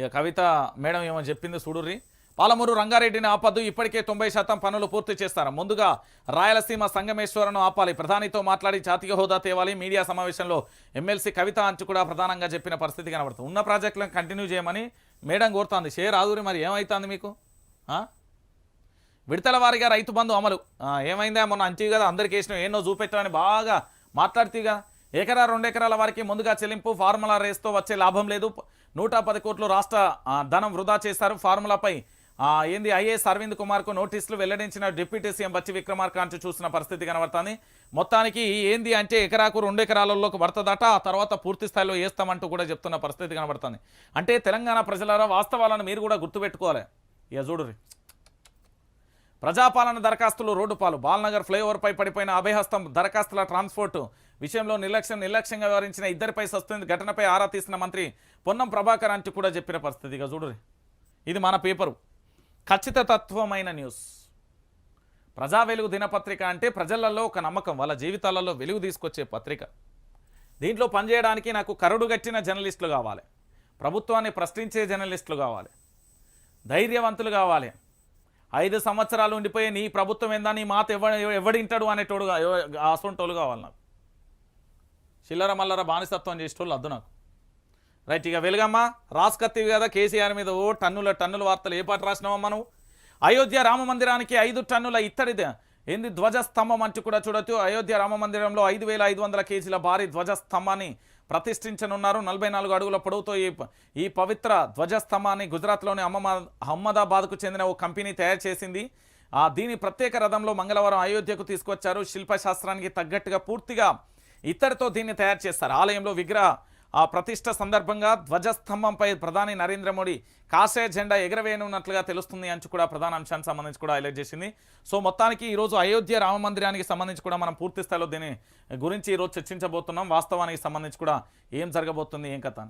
ఇక కవిత మేడం ఏమో చెప్పింది చూడుర్రి. పాలమూరు రంగారెడ్డిని ఆపద్దు ఇప్పటికే తొంభై శాతం పనులు పూర్తి చేస్తారు. ముందుగా రాయలసీమ సంగమేశ్వరను ఆపాలి. ప్రధానితో మాట్లాడి జాతీయ హోదా తేవాలి. మీడియా సమావేశంలో ఎమ్మెల్సీ కవిత అంచు కూడా ప్రధానంగా చెప్పిన పరిస్థితి కనబడుతుంది. ఉన్న ప్రాజెక్టులను కంటిన్యూ చేయమని మేడం కోరుతోంది. షేర్ ఆదురి మరి ఏమవుతుంది మీకు? విడతల వారిగా రైతు బంధు అమలు. ఏమైందా? మొన్న అంచు కదా అందరికి వేసినావు ఏనో చూపెట్టాలని బాగా మాట్లాడుతీ కదా ఎకరా రెండు ఎకరాల వారికి ముందుగా చెల్లింపు ఫార్ములా రేస్తో వచ్చే లాభం లేదు. నూట పది కోట్లు రాష్ట్ర ధనం వృధా చేశారు. ఫార్ములాపై ఏంది ఐఏఎస్ అరవింద్ కుమార్కు నోటీసులు వెల్లడించిన డిప్యూటీ సీఎం బచ్చి విక్రమార్క అంటూ చూసిన పరిస్థితి కనబడుతుంది. మొత్తానికి ఏంది అంటే ఎకరాకు రెండు ఎకరాలలోకి పడుతుందట ఆ తర్వాత పూర్తి స్థాయిలో వేస్తామంటూ కూడా చెప్తున్న పరిస్థితి కనబడుతుంది. అంటే తెలంగాణ ప్రజలారా వాస్తవాలను మీరు కూడా గుర్తుపెట్టుకోవాలి. ఇక చూడుర్రి. ప్రజాపాలన దరఖాస్తులు రోడ్డుపాలు బాల్నగర్ ఫ్లైఓవర్పై పడిపోయిన అభయహస్తం దరఖాస్తుల ట్రాన్స్పోర్ట్ విషయంలో నిర్లక్ష్యం నిర్లక్ష్యంగా వ్యవహరించిన ఇద్దరిపై సస్తుంది ఘటనపై ఆరా తీసిన మంత్రి పొన్నం ప్రభాకర్ అంటూ కూడా చెప్పిన పరిస్థితి ఇక ఇది మన పేపరు. ఖచ్చితత్వమైన న్యూస్. ప్రజా వెలుగు దినపత్రిక అంటే ప్రజలలో ఒక నమ్మకం వాళ్ళ జీవితాలలో వెలుగు తీసుకొచ్చే పత్రిక. దీంట్లో పనిచేయడానికి నాకు కరుడుగట్టిన జర్నలిస్టులు కావాలి. ప్రభుత్వాన్ని ప్రశ్నించే జర్నలిస్టులు కావాలి. ధైర్యవంతులు కావాలి. ఐదు సంవత్సరాలు ఉండిపోయి నీ ప్రభుత్వం ఏందా? నీ మాత ఎవ ఎవడింటాడు అనేటోడు అసొంటోళ్ళు కావాలి నాకు. చిల్లర మల్లర బానిసత్వం చేసేటోళ్ళు అద్దు నాకు. రైట్ ఇక వెలుగమ్మా. రాసుకత్తివి కదా కేసీఆర్ మీద ఓ టన్నుల టన్నుల వార్తలు. ఏ పాట రాసినావమ్మా నువ్వు? అయోధ్య రామ మందిరానికి ఐదు టన్నుల ఇత్తడి ఏంది ధ్వజస్తంభం అంటూ కూడా చూడొచ్చు. అయోధ్య రామ మందిరంలో ఐదు వేల ఐదు వందల కేజీల భారీ ధ్వజస్తంభాన్ని ప్రతిష్ఠించనున్నారు. నలభై నాలుగు అడుగుల పొడవుతో ఈ ఈ పవిత్ర ధ్వజస్తంభాన్ని గుజరాత్లోని అహ్మదా అహ్మదాబాద్కు చెందిన ఓ కంపెనీ తయారు చేసింది. ఆ దీని ప్రత్యేక రథంలో మంగళవారం అయోధ్యకు తీసుకొచ్చారు. శిల్పశాస్త్రానికి తగ్గట్టుగా పూర్తిగా ఇత్తడితో దీన్ని తయారు చేస్తారు. ఆలయంలో విగ్రహ ఆ ప్రతిష్ట సందర్భంగా ధ్వజస్తంభంపై ప్రధాని నరేంద్ర మోడీ కాసే జెండా ఎగరవేయనున్నట్లుగా తెలుస్తుంది అని కూడా ప్రధాన అంశానికి సంబంధించి కూడా హైలైట్ చేసింది. సో మొత్తానికి ఈరోజు అయోధ్య రామ మందిరానికి సంబంధించి కూడా మనం పూర్తి స్థాయిలో దీని గురించి ఈరోజు చర్చించబోతున్నాం. వాస్తవానికి సంబంధించి కూడా ఏం జరగబోతుంది ఏం కథ